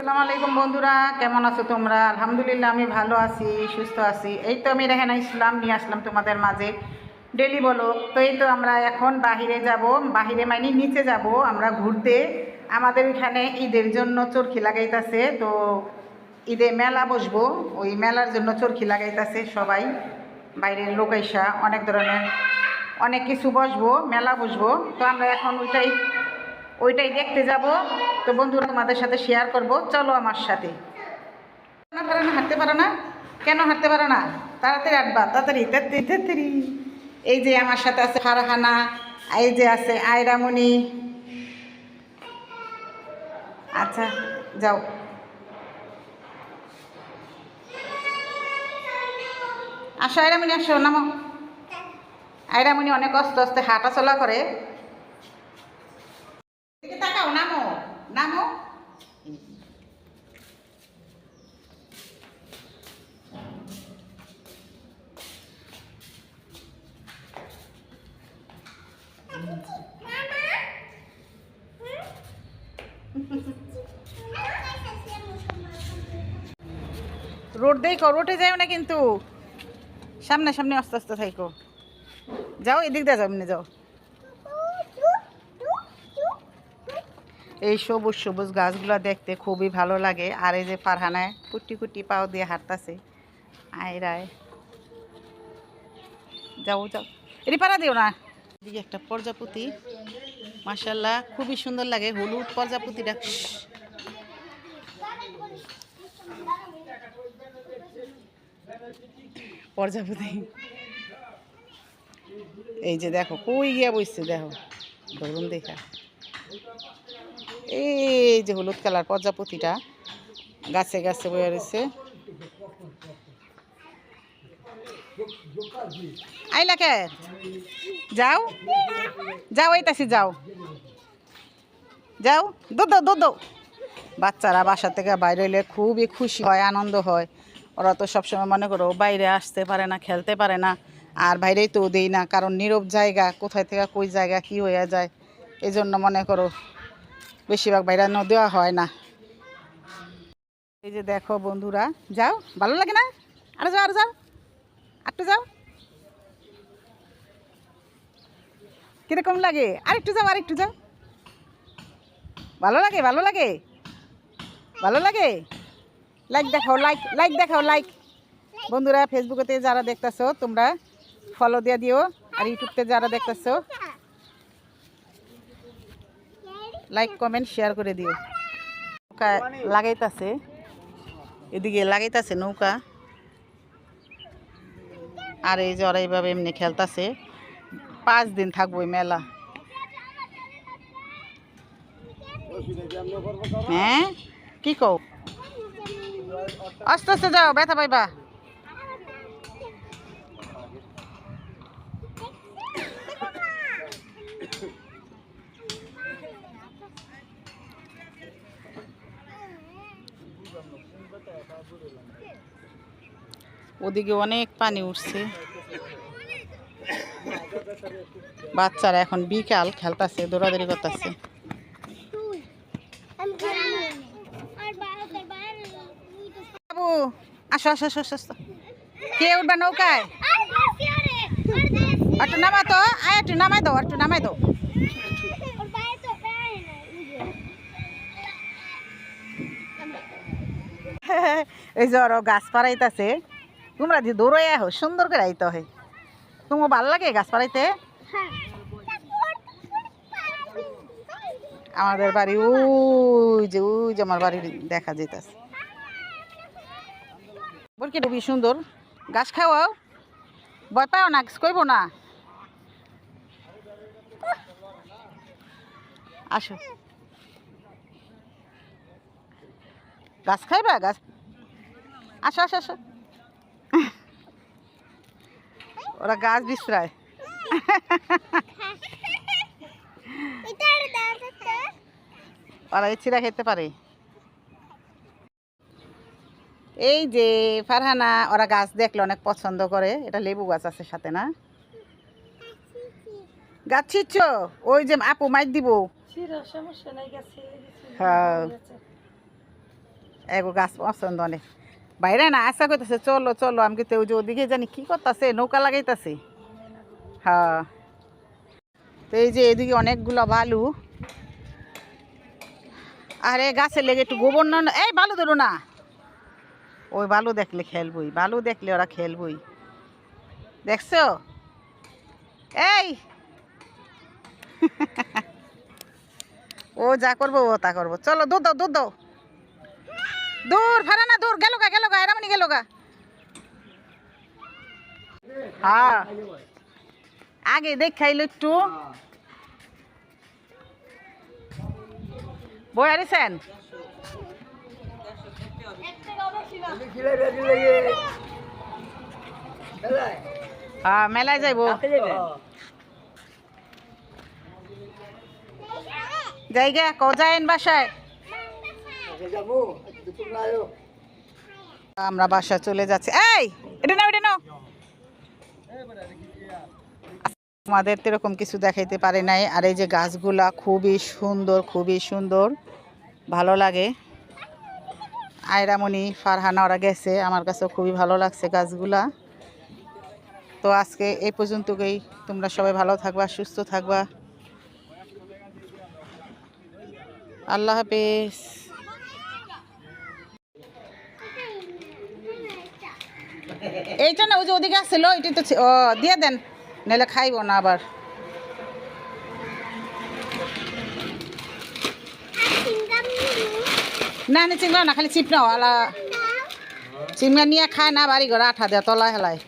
আসসালামু আলাইকুম বন্ধুরা, কেমন আছো তোমরা? আলহামদুলিল্লাহ আমি ভালো আছি, সুস্থ আছি। এই তো আমি রেহানা ইসলাম, নিয়ে আসলাম তোমাদের মাঝে ডেলি বলো। তো এই তো আমরা এখন বাহিরে যাব, বাহিরে মানে নিচে যাব, আমরা ঘুরতে। আমাদের এখানে ঈদের জন্য চরখি লাগাইতেছে, তো ঈদে মেলা বসবো। ওই মেলার জন্য চরখি লাগাইতেছে সবাই, বাইরের লোক আইসা অনেক ধরনের, অনেক কিছু বসবো, মেলা বসবো। তো আমরা এখন ওইটাই ওইটাই দেখতে যাব। তো বন্ধুরা তোমাদের সাথে শেয়ার করব। চলো আমার সাথে। হাঁটতে পারো না? কেন হাঁটতে পারো না? তাড়াতাড়ি হাঁটবা, তাড়াতাড়ি এই যে আমার সাথে আছে ফারহানা, এই যে আছে আয়রামণি। আচ্ছা যাও। আসো আয়রামণি, আসো, নামো। আয়রামণি অনেক আস্তে হাঁটা চলা করে। তাকাও, নামো। নামো রোড দেখো রোডে যাও না কিন্তু। সামনে সামনে আস্তে আস্তে থাইকো। যাও, এদিক দিয়ে যাও যাও। এই সবুজ সবুজ গাছগুলো দেখতে খুবই ভালো লাগে। আর এই যে ফারহানায় কুটি কুটি পাও দিয়ে হাঁটতাছে। আয়রায় যাও যাও। এটি পাড়া দিও না। এদিকে একটা প্রজাপতি মাসাল্লাহ খুবই সুন্দর লাগে। হলুদ প্রজাপতিটা প্রজাপতি। এই যে দেখো, কই গিয়া বসছে দেখো। ধরুন দেখা। এই যে হলুদ কালার প্রজাপতিটা গাছে গাছে বয়ে রয়েছে। আইলা কে? যাও। যাও এইতাছি যাও। যাও। দো দো দো দো। বাচ্চারা বাসা থেকে বাইরে এলে খুবই খুশি হয়, আনন্দ হয়। ওরা তো সবসময় মনে করো বাইরে আসতে পারে না, খেলতে পারে না। আর বাইরেই তো দেই না, কারণ নীরব জায়গা, কোথায় থেকে কই জায়গা, কি হয়ে যায়? এই জন্য মনে করো বেশিরভাগ বাইরানো দেওয়া হয় না। এই যে দেখো বন্ধুরা, যাও, ভালো লাগে না? আরও যাও আরও যাও। আরেকটু যাও। কীরকম লাগে? আরেকটু যাও আরেকটু যাও। ভালো লাগে ভালো লাগে? ভালো লাগে? লাইক দেখাও লাইক লাইক দেখাও লাইক বন্ধুরা ফেসবুকেতে যারা দেখতেছো, তোমরা ফলো দিয়ে দিও। আর ইউটিউবতে যারা দেখতেছো লাইক কমেন্ট শেয়ার করে দিও। নৌকা লাগাইতাছে। এদিকে লাগাইতাছে নৌকা। আর এই যে ওরা এইভাবে এমনি খেলতাছে। পাঁচ দিন থাকব মেলা। হ্যাঁ? কি কও? আস্তে আস্তে যাও, ব্যথা পাইবা। ওদিকে অনেক পানি উঠছে। বাচ্চারা এখন বিকাল খেলতাছে দৌড়াদৌড়ি করতেছে। বাবু আসো আসো আসো আসো, কে উঠবা নৌকায়? একটু নামাই তো আয় একটু নামাই দাও একটু নামাই দাও। এই যে ওরা গাছ পাড়াইতেছে, তোমরা যে দৌড়াই আহো, সুন্দর করে আইতে হয়। তোমার ভালো লাগে গাছ পাড়াইতে? আমাদের বাড়ি, ওই যে ওই যে আমার বাড়ি দেখা যেতেছে বলকে খুবই সুন্দর। গাছ খাওয়াও? ভয় পাও না কইব না? আসো। গাছ খাইবা? গাছ আসো আসো আসো। ওরা গাছ বিশ্রায়। ওরা চিরা খেতে পারে। এই যে ফারহানা ওরা গাছ দেখলে অনেক পছন্দ করে। এটা লেবু গাছ আছে সাথে না? গাছ ছিচ্ছ? ওই যে আপু মাইক দিব। হ্যাঁ। এগো গাছ পছন্দ অনেক। বাইরে না, আশা করতেছে চলো চলো, আমি তো যে ওদিকে জানি কি করতেছে, নৌকা লাগাইতেছে। হ্যাঁ। তো এই যে এদিকে অনেকগুলো বালু। আরে গাছে লেগে একটু গোবর না, এই বালু ধরো না। ওই বালু দেখলে খেলবই, বালু দেখলে ওরা খেলবই। দেখছ? এই! ও যা করব, ও তা করব। চলো, দুধ দাও দুধ দাও। দূর, ফারা না, দূর, গেল গা গেল গা, এরামনি গেল গা। হ্যাঁ। আগে দেখ খাইলো একটু। বই আরিছেন হ্যাঁ মেলায় যাইবো। জায়গা ক যায়েন বাসায়। আমরা বাসা চলে যাচ্ছি। এই, এটা নাও এটা নাও। আমাদের তো এরকম কিছু দেখাইতে পারে নাই। আর এই যে গাছগুলা খুবই সুন্দর খুবই সুন্দর। ভালো লাগে। আয়রামণি, ফারহানা, ওরা গেছে। আমার কাছেও খুবই ভালো লাগছে গাছগুলা। তো আজকে এই পর্যন্তই তোমরা সবাই ভালো থাকবা, সুস্থ থাকবা। আল্লাহ হাফেজ। এইটা না, ওই যে ওদিকে আসছিল এটি তো ও, দিয়ে দেন, নাহলে খাইব না আবার। না না, চিংড়া না, খালি চিপনা আলা চিংড়া নিয়ে খায় না বাড়ি ঘর আঠা দেয়, তলায় হেলায়।